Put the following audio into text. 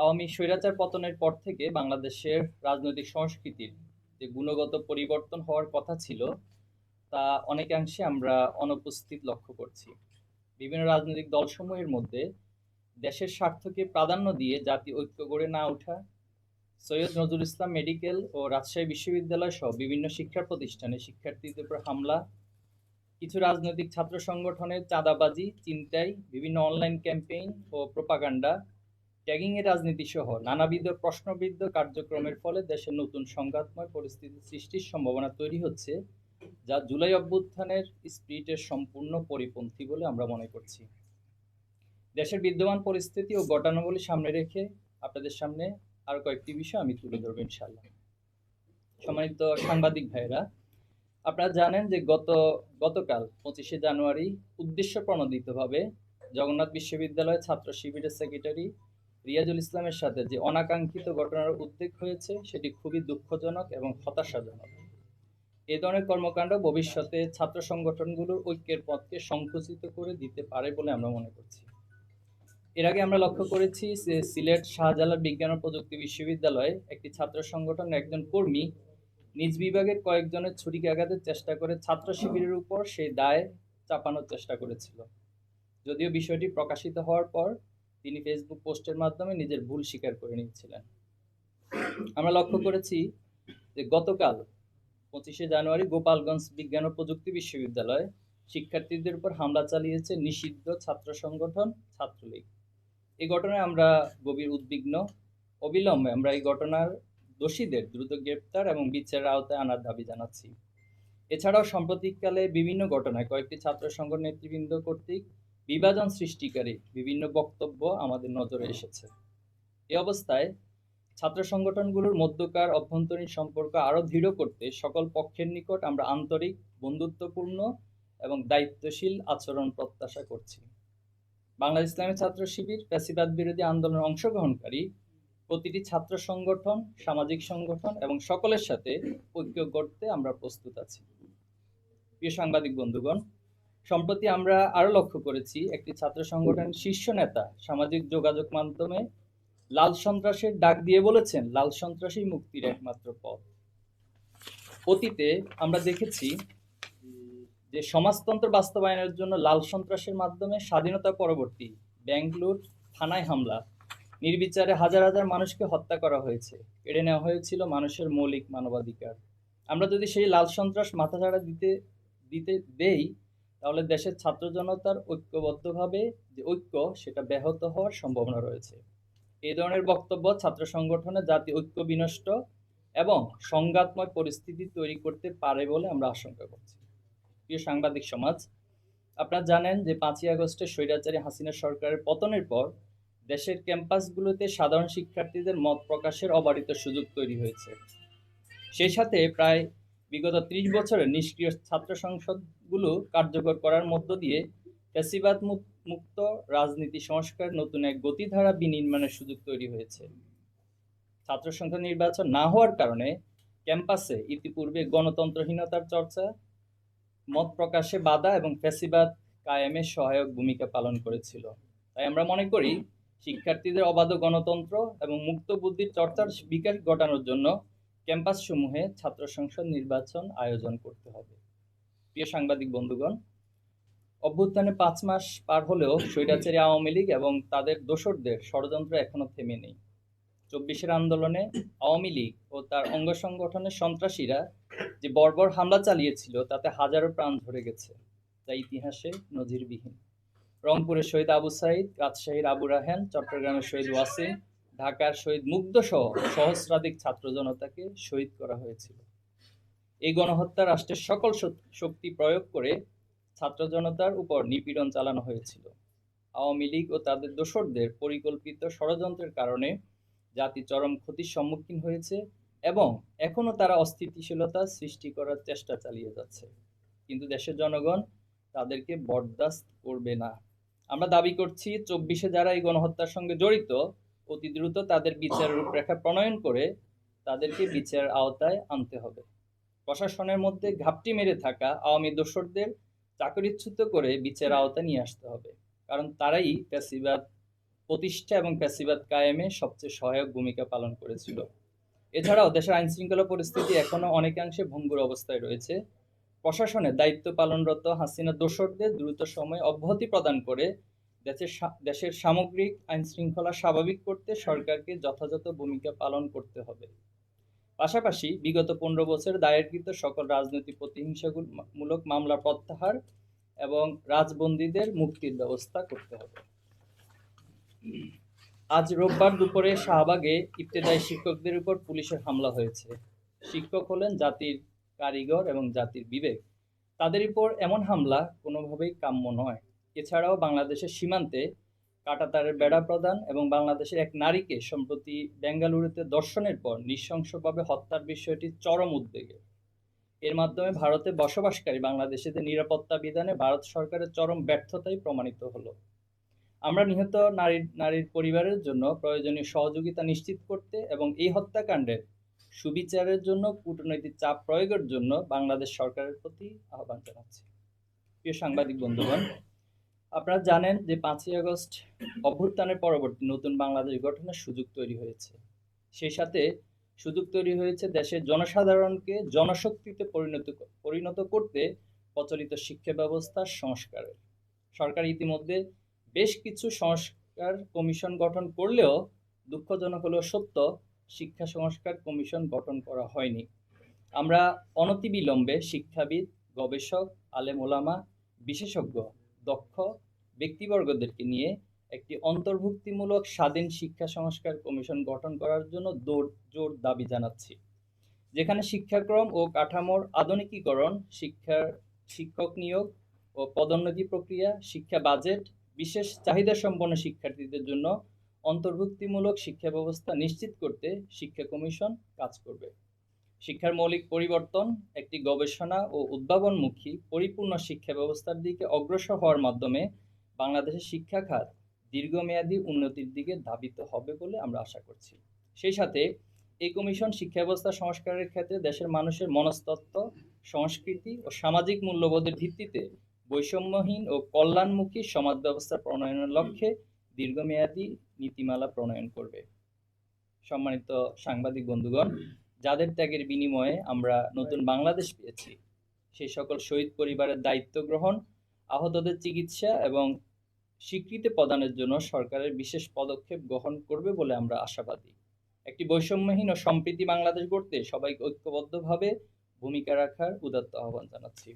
আওয়ামী স্বৈরাচার পতনের পর থেকে বাংলাদেশের রাজনৈতিক সংস্কৃতির যে গুণগত পরিবর্তন হওয়ার কথা ছিল, তা অনেকাংশে আমরা অনুপস্থিত লক্ষ্য করছি। বিভিন্ন রাজনৈতিক দলসমূহের মধ্যে দেশের স্বার্থকে প্রাধান্য দিয়ে জাতি ঐক্য গড়ে না ওঠা, সৈয়দ নজরুল ইসলাম মেডিকেল ও রাজশাহী বিশ্ববিদ্যালয় সহ বিভিন্ন শিক্ষা প্রতিষ্ঠানে শিক্ষার্থীদের উপর হামলা, কিছু রাজনৈতিক ছাত্র সংগঠনের চাঁদাবাজি, চিন্তাই, বিভিন্ন অনলাইন ক্যাম্পেইন ও প্রোপাগান্ডা ট্যাগিংয়ের রাজনীতি সহ নানাবিধ প্রশ্নবিদ্ধ কার্যক্রমের ফলে দেশের নতুন সংঘাতময় পরিস্থিতি সৃষ্টির সম্ভাবনা তৈরি হচ্ছে, যা জুলাই অভ্যুত্থানের স্পিরিটের সম্পূর্ণ পরিপন্থী বলে আমরা মনে করছি। দেশের বিদ্যমান পরিস্থিতি ও ঘটনাবলী সামনে রেখে আপনাদের সামনে আরও কয়েকটি বিষয় আমি তুলে ধরবো ইনশাল্লাহ সম্মানিত সাংবাদিক ভাইরা আপনারা জানেন যে গত, গতকাল পঁচিশে জানুয়ারি উদ্দেশ্য প্রণোদিতভাবে জগন্নাথ বিশ্ববিদ্যালয়ের ছাত্র শিবিরের সেক্রেটারি রিয়াজুল ইসলামের সাথে যে অনাকাঙ্ক্ষিত ঘটনার উদ্বেগ হয়েছে, সেটি খুবই দুঃখজনক এবং হতাশাজনক। এ ধরনের কর্মকাণ্ড ভবিষ্যতে ছাত্র সংগঠনগুলোর ঐক্যের পথকে সংকুচিত করে দিতে পারে বলে আমরা মনে করছি। এর আগে আমরা লক্ষ্য করেছি যে সিলেট শাহজালাল বিজ্ঞান ও প্রযুক্তি বিশ্ববিদ্যালয়ে একটি ছাত্র সংগঠনের একজন কর্মী নিজ বিভাগের কয়েকজনের ছুরিকে আঘাতের চেষ্টা করে ছাত্র শিবিরের উপর সেই দায় চাপানোর চেষ্টা করেছিল। যদিও বিষয়টি প্রকাশিত হওয়ার পর তিনি ফেসবুক পোস্টের মাধ্যমে নিজের ভুল স্বীকার করে নিয়েছিলেন। আমরা লক্ষ্য করেছি যে গতকাল পঁচিশে জানুয়ারি গোপালগঞ্জ বিজ্ঞান ও প্রযুক্তি বিশ্ববিদ্যালয়ে শিক্ষার্থীদের উপর হামলা চালিয়েছে নিষিদ্ধ ছাত্র সংগঠন ছাত্রলীগ। এই ঘটনায় আমরা গভীর উদ্বিগ্ন, অবিলম্বে আমরা এই ঘটনার দোষীদের দ্রুত গ্রেপ্তার এবং বিচারের আওতায় আনার দাবি জানাচ্ছি। এছাড়াও সাম্প্রতিককালে বিভিন্ন ঘটনায় কয়েকটি ছাত্র সংগঠন নেতৃবৃন্দ কর্তৃক বিভাজন সৃষ্টিকারী বিভিন্ন বক্তব্য আমাদের নজরে এসেছে। এ অবস্থায় ছাত্র সংগঠনগুলোর মধ্যকার অভ্যন্তরীণ সম্পর্ক আরও দৃঢ় করতে সকল পক্ষের নিকট আমরা আন্তরিক, বন্ধুত্বপূর্ণ এবং দায়িত্বশীল আচরণ প্রত্যাশা করছি। বাংলা ইসলামী ছাত্র শিবির ফ্যাসিবাদ বিরোধী আন্দোলনে অংশগ্রহণকারী প্রতিটি ছাত্র সংগঠন, সামাজিক সংগঠন এবং সকলের সাথে ঐক্য করতে আমরা প্রস্তুত আছি। প্রিয় সাংবাদিক বন্ধুগণ সম্প্রতি আমরা আরও লক্ষ্য করেছি, একটি ছাত্র সংগঠনের শীর্ষ নেতা সামাজিক যোগাযোগ মাধ্যমে লাল সন্ত্রাসের ডাক দিয়ে বলেছেন, লাল সন্ত্রাসী মুক্তির একমাত্র পথ। অতীতে আমরা দেখেছি যে সমাজতন্ত্র বাস্তবায়নের জন্য লাল সন্ত্রাসের মাধ্যমে স্বাধীনতা পরবর্তী ব্যাংক লুট থানায় হামলা, নির্বিচারে হাজার হাজার মানুষকে হত্যা করা হয়েছে। কেড়ে নেওয়া হয়েছিল মানুষের মৌলিক মানবাধিকার। আমরা যদি সেই লাল সন্ত্রাস মাথাছাড়া দিতে দিতে দেই তাহলে দেশের ছাত্র জনতার ঐক্যবদ্ধভাবে যে ঐক্য, সেটা ব্যাহত হওয়ার সম্ভাবনা রয়েছে। এই ধরনের বক্তব্য ছাত্র সংগঠনে জাতি ঐক্য বিনষ্ট এবং সংঘাতময় পরিস্থিতি তৈরি করতে পারে বলে আমরা আশঙ্কা করছি। প্রিয় সাংবাদিক সমাজ, আপনারা জানেন যে পাঁচই আগস্টে স্বৈরাচারী হাসিনা সরকারের পতনের পর দেশের ক্যাম্পাসগুলোতে সাধারণ শিক্ষার্থীদের মত প্রকাশের অবারিত সুযোগ তৈরি হয়েছে। সেই সাথে প্রায় বিগত ত্রিশ বছরের নিষ্ক্রিয় ছাত্র সংসদগুলো কার্যকর করার মধ্য দিয়ে ফ্যাসিবাদ মুক্ত রাজনীতি সংস্কার নতুন এক গতিধারা বিনির্মাণের সুযোগ তৈরি হয়েছে। ছাত্র সংসদ নির্বাচন না হওয়ার কারণে ক্যাম্পাসে ইতিপূর্বে গণতন্ত্রহীনতার চর্চা, মত প্রকাশে বাধা এবং ফ্যাসিবাদ কায়েমে সহায়ক ভূমিকা পালন করেছিল। তাই আমরা মনে করি শিক্ষার্থীদের অবাধ গণতন্ত্র এবং মুক্ত বুদ্ধির চর্চার বিকাশ ঘটানোর জন্য ক্যাম্পাসসমূহে ছাত্র সংসদ নির্বাচন আয়োজন করতে হবে। প্রিয় সাংবাদিক বন্ধুগণ, অভ্যুত্থানে পাঁচ মাস পার হলেও স্বৈরাচারী আওয়ামী লীগ এবং তাদের দোসরদের ষড়যন্ত্র এখনও থেমে নেই। চব্বিশের আন্দোলনে আওয়ামী লীগ ও তার অঙ্গ সংগঠনের সন্ত্রাসীরা যে বর্বর হামলা চালিয়েছিল, তাতে হাজারো প্রাণ ধরে গেছে, যা ইতিহাসে নজিরবিহীন। রংপুরের শহীদ আবু সাইদ, রাজশাহীর আবু রাহেন চট্টগ্রামের শহীদ ওয়াসিম, ঢাকার শহীদ মুগ্ধ সহ সহস্রাধিক ছাত্র জনতাকে শহীদ করা হয়েছিল। এই গণহত্যা রাষ্ট্রের সকল শক্তি প্রয়োগ করে ছাত্র জনতার উপর নিপীড়ন চালানো হয়েছিল। আওয়ামী লীগ ও তাদের দোসরদের পরিকল্পিত ষড়যন্ত্রের কারণে জাতি চরম ক্ষতির সম্মুখীন হয়েছে এবং এখনও তারা অস্থিতিশীলতা সৃষ্টি করার চেষ্টা চালিয়ে যাচ্ছে। কিন্তু দেশের জনগণ তাদেরকে বরদাস্ত করবে না। আমরা দাবি করছি, চব্বিশে যারা এই গণহত্যার সঙ্গে জড়িত, অতি দ্রুত তাদের বিচারের রূপরেখা প্রণয়ন করে তাদেরকে বিচারের আওতায় আনতে হবে। প্রশাসনের মধ্যে ঘাপটি মেরে থাকা আওয়ামী দোসরদের চাকরিচ্যুত করে বিচারের আওতায় নিয়ে আসতে হবে। কারণ তারাই ফ্যাসিবাদ প্রতিষ্ঠা এবং প্যাসিবাদ কায়েমে সবচেয়ে সহায়ক ভূমিকা পালন করেছিল। এছাড়াও দেশের আইন শৃঙ্খলা পরিস্থিতি এখনও অনেকাংশে ভঙ্গুর অবস্থায় রয়েছে। প্রশাসনে দায়িত্ব পালনরত হাসিনা দোসরদের দ্রুত সময়ে অব্যাহতি প্রদান করে দেশের দেশের সামগ্রিক আইন শৃঙ্খলা স্বাভাবিক করতে সরকারকে যথাযথ ভূমিকা পালন করতে হবে। পাশাপাশি বিগত পনেরো বছর দায়েরকৃত সকল রাজনৈতিক প্রতিহিংসামূলক মামলা প্রত্যাহার এবং রাজবন্দীদের মুক্তির ব্যবস্থা করতে হবে। আজ রোববার দুপুরে শাহবাগে ইবতেদায়ী শিক্ষকদের উপর পুলিশের হামলা হয়েছে। শিক্ষক হলেন জাতির কারিগর এবং জাতির বিবেক। তাদের উপর এমন হামলা কোনোভাবেই কাম্য নয়। এছাড়াও বাংলাদেশের সীমান্তে কাটাতারের বেড়া প্রদান এবং বাংলাদেশের এক নারীকে সম্প্রতি বেঙ্গালুরুতে দর্শনের পর নৃশংসভাবে হত্যার বিষয়টি চরম উদ্বেগে। এর মাধ্যমে ভারতে বসবাসকারী বাংলাদেশিদের নিরাপত্তা বিধানে ভারত সরকারের চরম ব্যর্থতাই প্রমাণিত হলো। আমরা নিহত নারীর নারীর পরিবারের জন্য প্রয়োজনীয় সহযোগিতা নিশ্চিত করতে এবং এই হত্যাকাণ্ডের সুবিচারের জন্য কূটনৈতিক চাপ প্রয়োগের জন্য বাংলাদেশ সরকারের প্রতি আহ্বান জানাচ্ছি। প্রিয় সাংবাদিক বন্ধুগণ আপনারা জানেন যে পাঁচই আগস্ট অভ্যুত্থানের পরবর্তী নতুন বাংলাদেশ গঠনের সুযোগ তৈরি হয়েছে। সেই সাথে সুযোগ তৈরি হয়েছে দেশের জনসাধারণকে জনশক্তিতে পরিণত পরিণত করতে প্রচলিত শিক্ষা ব্যবস্থার সংস্কারের। সরকার ইতিমধ্যে বেশ কিছু সংস্কার কমিশন গঠন করলেও দুঃখজনক হলেও সত্য, শিক্ষা সংস্কার কমিশন গঠন করা হয়নি। আমরা অনতিবিলম্বে শিক্ষাবিদ, গবেষক, আলেম ওলামা, বিশেষজ্ঞ দক্ষ ব্যক্তিবর্গদেরকে নিয়ে একটি অন্তর্ভুক্তিমূলক স্বাধীন শিক্ষা সংস্কার কমিশন গঠন করার জন্য জোর দাবি জানাচ্ছি, যেখানে শিক্ষাক্রম ও কাঠামোর আধুনিকীকরণ, শিক্ষার শিক্ষক নিয়োগ ও পদোন্নতি প্রক্রিয়া, শিক্ষা বাজেট, বিশেষ চাহিদা সম্পন্ন শিক্ষার্থীদের জন্য অন্তর্ভুক্তিমূলক শিক্ষা ব্যবস্থা নিশ্চিত করতে শিক্ষা কমিশন কাজ করবে। শিক্ষার মৌলিক পরিবর্তন, একটি গবেষণা ও উদ্ভাবনমুখী পরিপূর্ণ শিক্ষা ব্যবস্থার দিকে অগ্রসর হওয়ার মাধ্যমে বাংলাদেশের শিক্ষা খাত দীর্ঘমেয়াদী উন্নতির দিকে ধাবিত হবে বলে আমরা আশা করছি। সেই সাথে এই কমিশন শিক্ষা ব্যবস্থা সংস্কারের ক্ষেত্রে দেশের মানুষের মনস্তত্ত্ব, সংস্কৃতি ও সামাজিক মূল্যবোধের ভিত্তিতে বৈষম্যহীন ও কল্যাণমুখী সমাজ ব্যবস্থা প্রণয়নের লক্ষ্যে দীর্ঘমেয়াদী নীতিমালা প্রণয়ন করবে। সম্মানিত সাংবাদিক বন্ধুগণ যাদের ত্যাগের বিনিময়ে আমরা নতুন বাংলাদেশ পেয়েছি। সেই সকল শহীদ পরিবারের দায়িত্ব গ্রহণ আহতদের চিকিৎসা এবং স্বীকৃতি প্রদানের জন্য সরকারের বিশেষ পদক্ষেপ গ্রহণ করবে বলে আমরা আশাবাদী। একটি বৈষম্যহীন ও সম্প্রীতি বাংলাদেশ গড়তে সবাইকে ঐক্যবদ্ধভাবে ভূমিকা রাখার উদাত্ত আহ্বান জানাচ্ছি।